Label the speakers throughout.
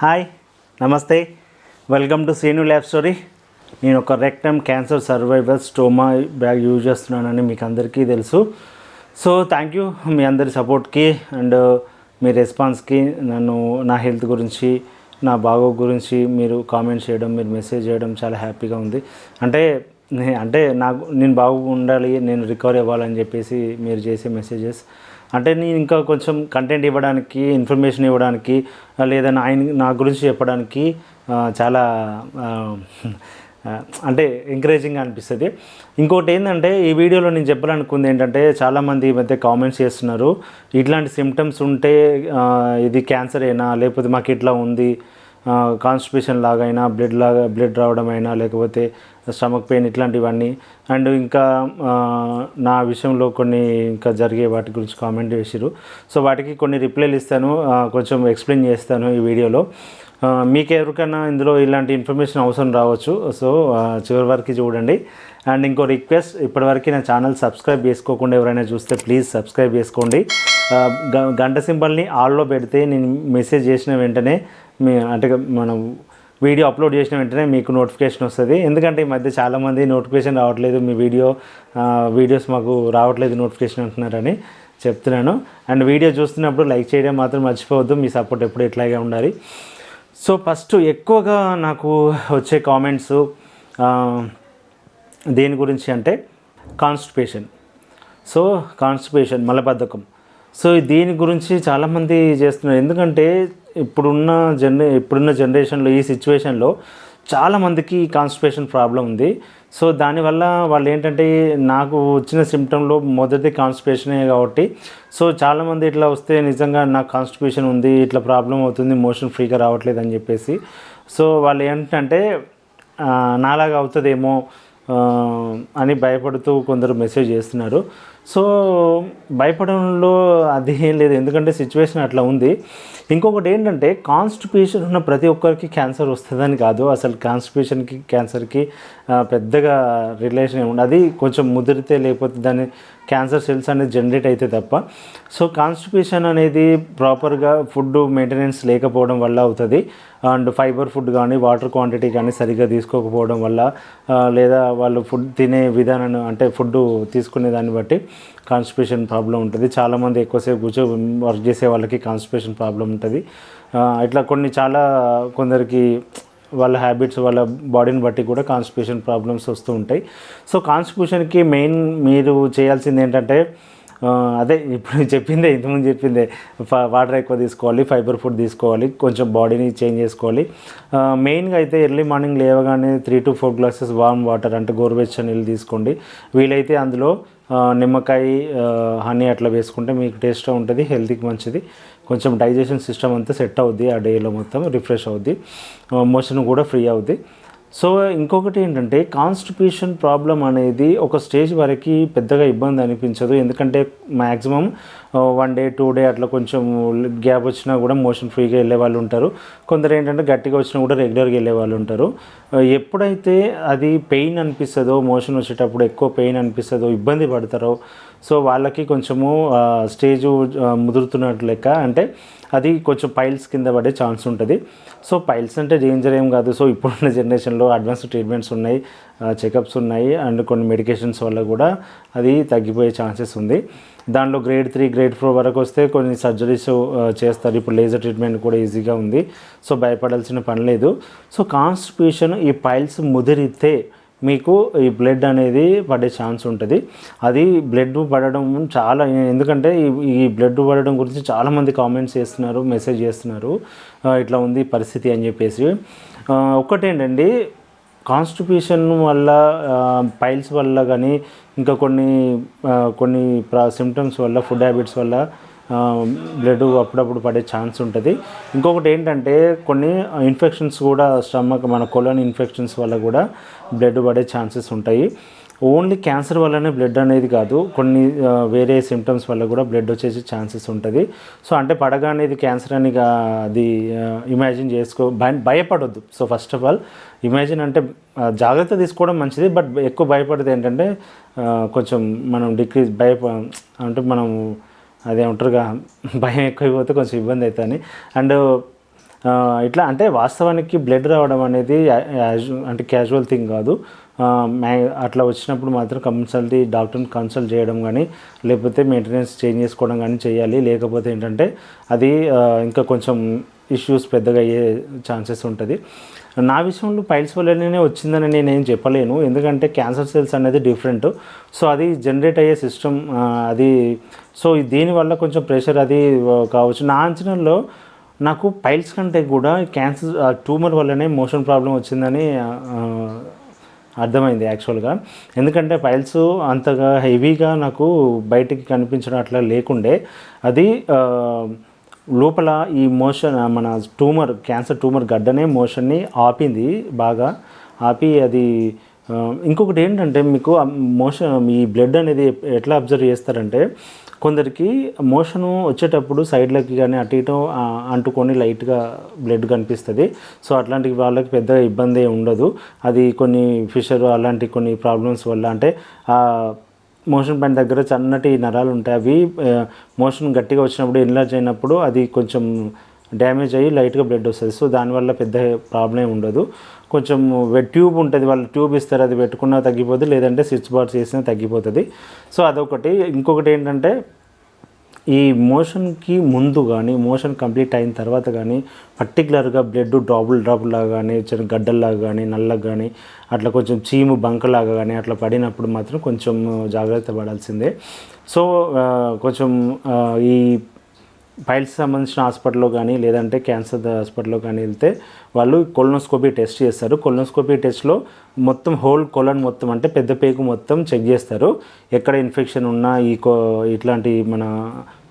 Speaker 1: Hi నమస్తే. Welcome to Seenu lab story నేను ఒక rectum cancer survivor stoma bag use చేస్తున్నానని మీకు అందరికీ తెలుసు. సో థ్యాంక్ యూ మీ అందరి సపోర్ట్కి అండ్ uh, మీ రెస్పాన్స్కి నన్ను నా హెల్త్ గురించి నా బాగో గురించి మీరు కామెంట్ చేయడం మీరు మెసేజ్ చేయడం చాలా హ్యాపీగా ఉంది. అంటే అంటే నాకు నేను బాగుండాలి నేను రికవర్ అవ్వాలని చెప్పేసి మీరు చేసే మెసేజెస్ అంటే నేను ఇంకా కొంచెం కంటెంట్ ఇవ్వడానికి ఇన్ఫర్మేషన్ ఇవ్వడానికి లేదా నా ఆయన నా గురించి చెప్పడానికి చాలా అంటే ఎంకరేజింగ్ అనిపిస్తుంది. ఇంకోటి ఏంటంటే ఈ వీడియోలో నేను చెప్పాలనుకుంది ఏంటంటే చాలామంది ఈ మధ్య కామెంట్స్ చేస్తున్నారు. ఇట్లాంటి సిమ్టమ్స్ ఉంటే ఇది క్యాన్సర్ అయినా లేకపోతే మాకు ఇట్లా ఉంది కాన్స్టిపేషన్ లాగైనా బ్లడ్ లాగా బ్లడ్ రావడం అయినా లేకపోతే స్టమక్ పెయిన్ ఇట్లాంటివన్నీ. అండ్ ఇంకా నా విషయంలో కొన్ని ఇంకా జరిగే వాటి గురించి కామెంట్ చేసిరు సో వాటికి కొన్ని రిప్లైలు ఇస్తాను. కొంచెం ఎక్స్ప్లెయిన్ చేస్తాను ఈ వీడియోలో. మీకు ఎవరికైనా ఇందులో ఇలాంటి ఇన్ఫర్మేషన్ అవసరం రావచ్చు. సో చివరి వరకు చూడండి. అండ్ ఇంకో రిక్వెస్ట్ ఇప్పటివరకు నా ఛానల్ సబ్స్క్రైబ్ చేసుకోకుండా ఎవరైనా చూస్తే ప్లీజ్ సబ్స్క్రైబ్ చేసుకోండి. గ- గంట సింబల్ని ఆల్లో పెడితే నేను మెసేజ్ చేసిన వెంటనే మీ అంటే మనం వీడియో అప్లోడ్ చేసిన వెంటనే మీకు నోటిఫికేషన్ వస్తుంది. ఎందుకంటే ఈ మధ్య చాలామంది నోటిఫికేషన్ రావట్లేదు మీ వీడియో వీడియోస్ మాకు రావట్లేదు నోటిఫికేషన్ అంటున్నారని చెప్తున్నాను. అండ్ వీడియో చూస్తున్నప్పుడు లైక్ చేయడం మాత్రం మర్చిపోవద్దు మీ సపోర్ట్ ఎప్పుడు ఇట్లాగే ఉండాలి. సో ఫస్ట్ ఎక్కువగా నాకు వచ్చే కామెంట్స్ దేని గురించి అంటే కాన్స్టిపేషన్. సో కాన్స్టిపేషన్ మలబద్ధకం. సో దీని గురించి చాలామంది చేస్తున్నారు. ఎందుకంటే ఇప్పుడున్న జనరే ఇప్పుడున్న జనరేషన్లో ఈ సిచ్యువేషన్లో చాలామందికి కాన్స్టిపేషన్ ప్రాబ్లం ఉంది. సో దానివల్ల వాళ్ళు ఏంటంటే నాకు వచ్చిన సిమ్టంలో మొదటి కాన్స్టిపేషనే కాబట్టి సో చాలామంది ఇట్లా వస్తే నిజంగా నాకు కాన్స్టిపేషన్ ఉంది ఇట్లా ప్రాబ్లం అవుతుంది మోషన్ ఫ్రీగా రావట్లేదు అని చెప్పేసి. సో వాళ్ళు ఏంటంటే నాలాగా అవుతుందేమో అని భయపడుతూ కొందరు మెసేజ్ చేస్తున్నారు. సో భయపడంలో అది ఏం లేదు. ఎందుకంటే సిచ్యువేషన్ అట్లా ఉంది. ఇంకొకటి ఏంటంటే కాన్స్టిపేషన్ ఉన్న ప్రతి ఒక్కరికి క్యాన్సర్ వస్తుందని కాదు. అసలు కాన్స్టిపేషన్కి క్యాన్సర్కి పెద్దగా రిలేషన్ ఏమి ఉండదు. అది కొంచెం ముదిరితే లేకపోతే దాని క్యాన్సర్ సెల్స్ అనేది జనరేట్ అయితే తప్ప. సో కాన్స్టిపేషన్ అనేది ప్రాపర్గా ఫుడ్ మెయింటెనెన్స్ లేకపోవడం వల్ల అవుతుంది. అండ్ ఫైబర్ ఫుడ్ కానీ వాటర్ క్వాంటిటీ కానీ సరిగ్గా తీసుకోకపోవడం వల్ల లేదా వాళ్ళు ఫుడ్ తినే విధానాన్ని అంటే ఫుడ్ తీసుకునే దాన్ని బట్టి కాన్స్టిపేషన్ ప్రాబ్లం ఉంటుంది. చాలామంది ఎక్కువసేపు కూర్చో వర్క్ చేసే వాళ్ళకి కాన్స్టిపేషన్ ప్రాబ్లం ఉంటుంది. ఇట్లా కొన్ని చాలా కొందరికి వాళ్ళ హ్యాబిట్స్ వాళ్ళ బాడీని బట్టి కూడా కాన్స్టిట్యూషన్ ప్రాబ్లమ్స్ వస్తూ ఉంటాయి. సో కాన్స్టిట్యూషన్కి మెయిన్ మీరు చేయాల్సింది ఏంటంటే అదే ఇప్పుడు చెప్పిందే ఇంతకుముందు చెప్పిందే ఫ- వాటర్ ఎక్కువ తీసుకోవాలి ఫైబర్ ఫుడ్ తీసుకోవాలి కొంచెం బాడీని చేంజ్ చేసుకోవాలి. మెయిన్గా అయితే ఎర్లీ మార్నింగ్ లేవగానే three to four glasses warm water అంటే గోరువెచ్చ నీళ్ళు తీసుకోండి. వీలైతే అందులో నిమ్మకాయ హనీ అట్లా వేసుకుంటే మీకు టేస్ట్గా ఉంటుంది హెల్త్కి మంచిది. కొంచెం డైజెషన్ సిస్టమ్ అంతా సెట్ అవుద్ది ఆ డేలో మొత్తం రిఫ్రెష్ అవుద్ది. మోషన్ కూడా ఫ్రీ అవుద్ది. సో ఇంకొకటి ఏంటంటే కాన్స్టిపేషన్ ప్రాబ్లం అనేది ఒక స్టేజ్ వరకు పెద్దగా ఇబ్బంది అనిపించదు. ఎందుకంటే maximum one day two day అట్లా కొంచెం గ్యాప్ వచ్చినా కూడా మోషన్ ఫ్రీగా వెళ్ళే వాళ్ళు ఉంటారు. కొందరు ఏంటంటే గట్టిగా వచ్చినా కూడా రెగ్యులర్గా వెళ్ళే వాళ్ళు ఉంటారు. ఎప్పుడైతే అది పెయిన్ అనిపిస్తుందో మోషన్ వచ్చేటప్పుడు ఎక్కువ పెయిన్ అనిపిస్తుందో ఇబ్బంది పడతారో సో వాళ్ళకి కొంచెము స్టేజ్ స్టేజు ముదురుతున్నట్లు లెక్క అంటే అది కొంచెం పైల్స్ కింద పడే ఛాన్స్ ఉంటుంది. సో పైల్స్ అంటే డేంజర్ ఏం కాదు. సో ఇప్పుడున్న జనరేషన్లో అడ్వాన్స్ ట్రీట్మెంట్స్ ఉన్నాయి. చెకప్స్ ఉన్నాయి అండ్ కొన్ని మెడికేషన్స్ వల్ల కూడా అది తగ్గిపోయే ఛాన్సెస్ ఉంది. దాంట్లో గ్రేడ్ త్రీ గ్రేడ్ ఫోర్ వరకు వస్తే కొన్ని సర్జరీస్ చేస్తారు. ఇప్పుడు లేజర్ ట్రీట్మెంట్ కూడా ఈజీగా ఉంది. సో భయపడాల్సిన పని లేదు. సో కాన్స్టిపేషన్ ఈ పైల్స్ ముదిరితే మీకు ఈ బ్లడ్ అనేది పడే ఛాన్స్ ఉంటుంది. అది బ్లడ్ పడడం చాలా ఎందుకంటే ఈ- ఈ బ్లడ్ పడడం గురించి చాలామంది కామెంట్స్ చేస్తున్నారు మెసేజ్ చేస్తున్నారు. ఇట్లా ఉంది పరిస్థితి అని చెప్పేసి. ఒకటేంటండి కాన్స్టిపేషన్ వల్ల పైల్స్ వల్ల కానీ ఇంకా కొన్ని కొన్ని కొన్ని సిమ్టమ్స్ వల్ల ఫుడ్ హ్యాబిట్స్ వల్ల బ్లడ్ అప్పుడప్పుడు పడే ఛాన్స్ ఉంటుంది. ఇంకొకటి ఏంటంటే కొన్ని ఇన్ఫెక్షన్స్ కూడా స్టమక్ మన కొలన్ ఇన్ఫెక్షన్స్ వల్ల కూడా బ్లడ్ పడే ఛాన్సెస్ ఉంటాయి. ఓన్లీ క్యాన్సర్ వల్లనే బ్లడ్ అనేది కాదు కొన్ని వేరే సిమ్టమ్స్ వల్ల కూడా బ్లడ్ వచ్చేసే ఛాన్సెస్ ఉంటుంది. సో అంటే పడగానే ఇది క్యాన్సర్ అని అది ఇమాజిన్ చేసుకో భయ భయపడొద్దు. So first of all imagine అంటే జాగ్రత్త తీసుకోవడం మంచిది బట్ ఎక్కువ భయపడితే ఏంటంటే కొంచెం మనం డిక్రీజ్ భయప అంటే మనం అదే ఉంటారుగా భయం ఎక్కువైపోతే కొంచెం ఇబ్బంది అవుతుంది అండ్ ఇట్లా అంటే వాస్తవానికి బ్లడ్ రావడం అనేది యాజు- అంటే క్యాజువల్ థింగ్ కాదు. అట్లా వచ్చినప్పుడు మాత్రం కంపల్సరీ డాక్టర్ని కన్సల్ట్ చేయడం కానీ లేకపోతే మెయింటెనెన్స్ చేంజ్ చేసుకోవడం కానీ చేయాలి. లేకపోతే ఏంటంటే అది ఇంకా కొంచెం ఇష్యూస్ పెద్దగా అయ్యే ఛాన్సెస్ ఉంటుంది. నా విషయంలో పైల్స్ వల్లనే వచ్చిందని నేను ఏం చెప్పలేను. ఎందుకంటే క్యాన్సర్ సెల్స్ అనేది డిఫరెంట్. సో అది జనరేట్ అయ్యే సిస్టమ్ అది సో దీనివల్ల కొంచెం ప్రెషర్ అది కావచ్చు. నా అంచనాల్లో నాకు పైల్స్ కంటే కూడా క్యాన్సర్ ట్యూమర్ వల్లనే మోషన్ ప్రాబ్లం వచ్చిందని అర్థమైంది యాక్చువల్గా. ఎందుకంటే ఫైల్స్ అంతగా హెవీగా నాకు బయటికి కనిపించడం అట్లా లేకుండే. అది లోపల ఈ మోషన్ మన ట్యూమర్ క్యాన్సర్ ట్యూమర్ గడ్డనే మోషన్ని ఆపింది బాగా. ఆపి అది ఇంకొకటి ఏంటంటే మీకు మోషన్ ఈ బ్లడ్ అనేది ఎట్లా అబ్జర్వ్ చేస్తారంటే కొందరికి మోషను వచ్చేటప్పుడు సైడ్లకి కానీ అటు ఇటు అంటుకొని లైట్గా బ్లడ్ కనిపిస్తుంది. సో అట్లాంటి వాళ్ళకి పెద్ద ఇబ్బంది ఉండదు. అది కొన్ని ఫిషర్ అలాంటి కొన్ని ప్రాబ్లమ్స్ వల్ల అంటే మోషన్ పైన దగ్గర చన్నటి నరాలు ఉంటాయి. అవి మోషన్ గట్టిగా వచ్చినప్పుడు ఎన్లార్జ్ అయినప్పుడు అది కొంచెం డ్యామేజ్ అయ్యి లైట్గా బ్లడ్ వస్తుంది. సో దానివల్ల పెద్ద ప్రాబ్లం ఉండదు. కొంచెం ట్యూబ్ ఉంటుంది. వాళ్ళు ట్యూబ్ ఇస్తారు అది పెట్టుకున్నా తగ్గిపోతుంది లేదంటే స్విచ్ బార్డ్స్ చేసినా తగ్గిపోతుంది. సో అదొకటి. ఇంకొకటి ఏంటంటే ఈ మోషన్కి ముందు కానీ మోషన్ కంప్లీట్ అయిన తర్వాత కానీ పర్టికులర్గా బ్లడ్ డ్రాపుల్ డ్రాబుల్లాగా కానీ చిన్న గడ్డల్లాగా కానీ నల్లగా కానీ అట్లా కొంచెం చీము బంకలాగా కానీ అట్లా పడినప్పుడు మాత్రం కొంచెం జాగ్రత్త పడాల్సిందే. సో కొంచెం ఈ పైల్స్ సంబంధించిన హాస్పిటల్లో కానీ లేదంటే క్యాన్సర్ హాస్పిటల్లో కానీ వెళ్తే వాళ్ళు కొలనోస్కోపీ టెస్ట్ చేస్తారు. కొలనోస్కోపీ టెస్ట్లో మొత్తం హోల్ కొలన్ మొత్తం అంటే పెద్ద పేగు మొత్తం చెక్ చేస్తారు. ఎక్కడ ఇన్ఫెక్షన్ ఉన్నా ఈ కో ఇట్లాంటి మన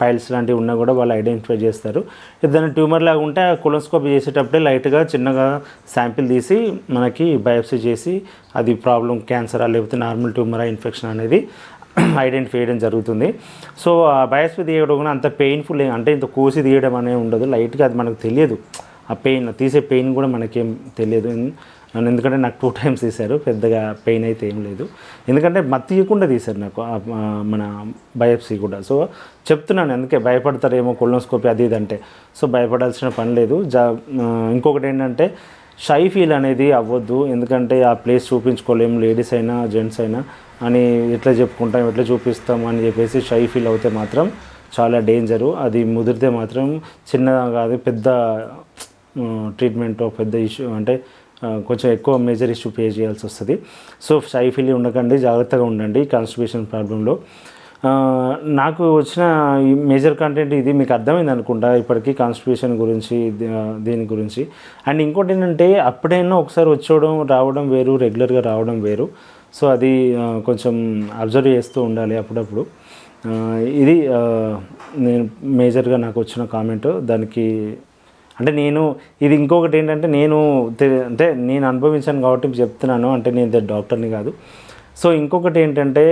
Speaker 1: పైల్స్ లాంటివి ఉన్నా కూడా వాళ్ళు ఐడెంటిఫై చేస్తారు. ఏదైనా ట్యూమర్ లాగా ఉంటే ఆ కొలనోస్కోపీ చేసేటప్పుడే లైట్గా చిన్నగా శాంపిల్ తీసి మనకి బయోప్సీ చేసి అది ప్రాబ్లం క్యాన్సరా లేకపోతే నార్మల్ ట్యూమరా ఇన్ఫెక్షన్ అనేది ఐడెంటిఫై చేయడం జరుగుతుంది. సో ఆ తీయడం కూడా అంత పెయిన్ఫుల్ అంటే ఇంత కోసి తీయడం అనేది ఉండదు. లైట్గా అది మనకు తెలియదు. ఆ పెయిన్ తీసే పెయిన్ కూడా మనకేం తెలియదు. ఎందుకంటే నాకు టూ టైమ్స్ తీశారు. పెద్దగా పెయిన్ అయితే ఏం లేదు. ఎందుకంటే మత్తు తీయకుండా తీశారు నాకు మన బయోప్సీ కూడా. సో చెప్తున్నాను అందుకే భయపడతారేమో కొలనోస్కోపీ అది ఇది అంటే. సో భయపడాల్సిన పని లేదు. జా ఇంకొకటి ఏంటంటే షై ఫీల్ అనేది అవ్వద్దు. ఎందుకంటే ఆ ప్లేస్ చూపించుకోలేము లేడీస్ అయినా జెంట్స్ అయినా అని ఎట్లా చెప్పుకుంటాం ఎట్లా చూపిస్తాం అని చెప్పేసి షై ఫీల్ అవుతే మాత్రం చాలా డేంజరు. అది ముదిరితే మాత్రం చిన్నగా కాదు పెద్ద ట్రీట్మెంట్ పెద్ద ఇష్యూ అంటే కొంచెం ఎక్కువ మేజర్ ఇష్యూ పే చేయాల్సి వస్తుంది. సో షై ఫీల్ ఉండకండి జాగ్రత్తగా ఉండండి కాన్స్టిపేషన్ ప్రాబ్లంలో. నాకు వచ్చిన ఈ మేజర్ కంటెంట్ ఇది మీకు అర్థమైంది అనుకుంటా ఇప్పటికీ కాన్స్టిట్యూషన్ గురించి దీని గురించి. అండ్ ఇంకోటి ఏంటంటే అప్పుడైనా ఒకసారి వచ్చేయడం రావడం వేరు రెగ్యులర్గా రావడం వేరు. సో అది కొంచెం అబ్జర్వ్ చేస్తూ ఉండాలి అప్పుడప్పుడు. ఇది నేను మేజర్గా నాకు వచ్చిన కామెంట్ దానికి అంటే నేను ఇది ఇంకొకటి ఏంటంటే నేను అంటే నేను అనుభవించాను కాబట్టి చెప్తున్నాను అంటే నేను డాక్టర్ని కాదు. సో ఇంకొకటి ఏంటంటే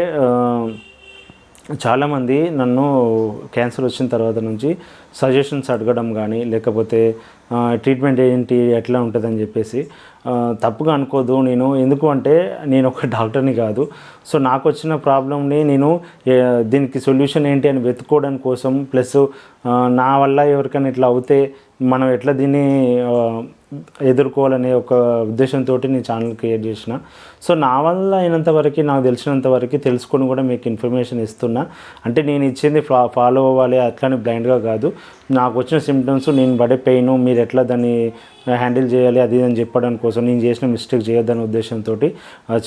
Speaker 1: చాలామంది నన్ను క్యాన్సర్ వచ్చిన తర్వాత నుంచి సజెషన్స్ అడగడం కానీ లేకపోతే ట్రీట్మెంట్ ఏంటి ఎట్లా ఉంటుందని చెప్పేసి తప్పుగా అనుకోదు. నేను ఎందుకు అంటే నేను ఒక డాక్టర్ని కాదు. సో నాకు వచ్చిన ప్రాబ్లమ్ని నేను దీనికి సొల్యూషన్ ఏంటి అని వెతుక్కోవడం కోసం ప్లస్ నా వల్ల ఎవరికైనా ఇట్లా అవుతే మనం ఎట్లా దీన్ని ఎదుర్కోవాలనే ఒక ఉద్దేశంతో నేను ఛానల్ క్రియేట్ చేసిన. సో నా వల్ల అయినంత వరకు నాకు తెలిసినంత వరకు తెలుసుకొని కూడా మీకు ఇన్ఫర్మేషన్ ఇస్తున్నా. అంటే నేను ఇచ్చింది ఫా ఫాలో అవ్వాలి అట్లానే బ్లైండ్గా కాదు. నాకు వచ్చిన సిమ్టమ్స్ నేను పడే పెయిన్ మీరు ఎట్లా దాన్ని హ్యాండిల్ చేయాలి అది ఇది అని చెప్పడం కోసం నేను చేసిన మిస్టేక్ చేయొద్దనే ఉద్దేశంతో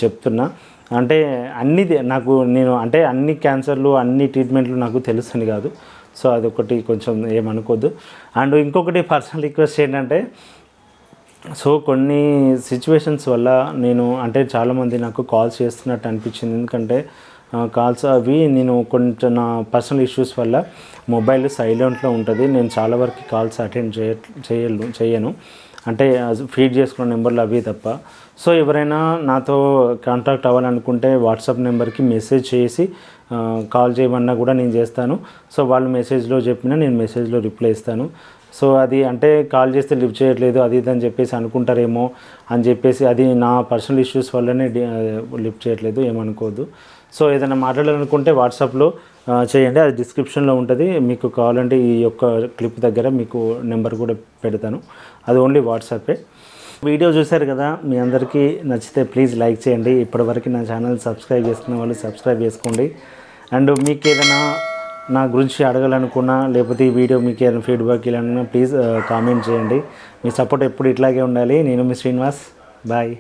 Speaker 1: చెప్తున్నా. అంటే అన్ని నాకు నేను అంటే అన్ని క్యాన్సర్లు అన్ని ట్రీట్మెంట్లు నాకు తెలుసని కాదు. సో అదొకటి కొంచెం ఏమనుకోద్దు. అండ్ ఇంకొకటి పర్సనల్ రిక్వెస్ట్ ఏంటంటే సో కొన్ని సిచ్యువేషన్స్ వల్ల నేను అంటే చాలామంది నాకు కాల్స్ చేస్తున్నట్టు అనిపించింది. ఎందుకంటే కాల్స్ అవి నేను కొంచెం నా పర్సనల్ ఇష్యూస్ వల్ల మొబైల్ సైలెంట్లో ఉంటుంది. నేను చాలా వరకు కాల్స్ అటెండ్ చేయ చేయను చేయను. అంటే ఫీడ్ చేసుకున్న నెంబర్లు అవి తప్ప. సో ఎవరైనా నాతో కాంటాక్ట్ అవ్వాలనుకుంటే వాట్సాప్ నెంబర్కి మెసేజ్ చేసి కాల్ చేయమన్నా కూడా నేను చేస్తాను. సో వాళ్ళు మెసేజ్లో చెప్పినా నేను మెసేజ్లో రిప్లై ఇస్తాను. సో అది అంటే కాల్ చేస్తే లిఫ్ట్ చేయట్లేదు అది ఇది అని చెప్పేసి అనుకుంటారేమో అని చెప్పేసి అది నా పర్సనల్ ఇష్యూస్ వల్లనే లిఫ్ట్ చేయట్లేదు ఏమనుకోవద్దు. సో ఏదైనా మాట్లాడాలనుకుంటే వాట్సాప్లో చేయండి అది డిస్క్రిప్షన్లో ఉంటుంది మీకు కావాలంటే ఈ యొక్క క్లిప్ దగ్గర మీకు నెంబర్ కూడా పెడతాను అది ఓన్లీ వాట్సాపే. వీడియో చూశారు కదా మీ అందరికీ నచ్చితే ప్లీజ్ లైక్ చేయండి ఇప్పటివరకు నా ఛానల్ సబ్స్క్రైబ్ చేసుకున్న వాళ్ళు సబ్స్క్రైబ్ చేసుకోండి. అండ్ మీకు ఏదైనా నా గురించి అడగాలనుకున్నా లేకపోతే ఈ వీడియో మీకు ఏదైనా ఫీడ్బ్యాక్ ఇవ్వాలన్నా ప్లీజ్ కామెంట్ చేయండి. మీ సపోర్ట్ ఎప్పుడు ఇట్లాగే ఉండాలి. నేను మీ శ్రీనివాస్. బాయ్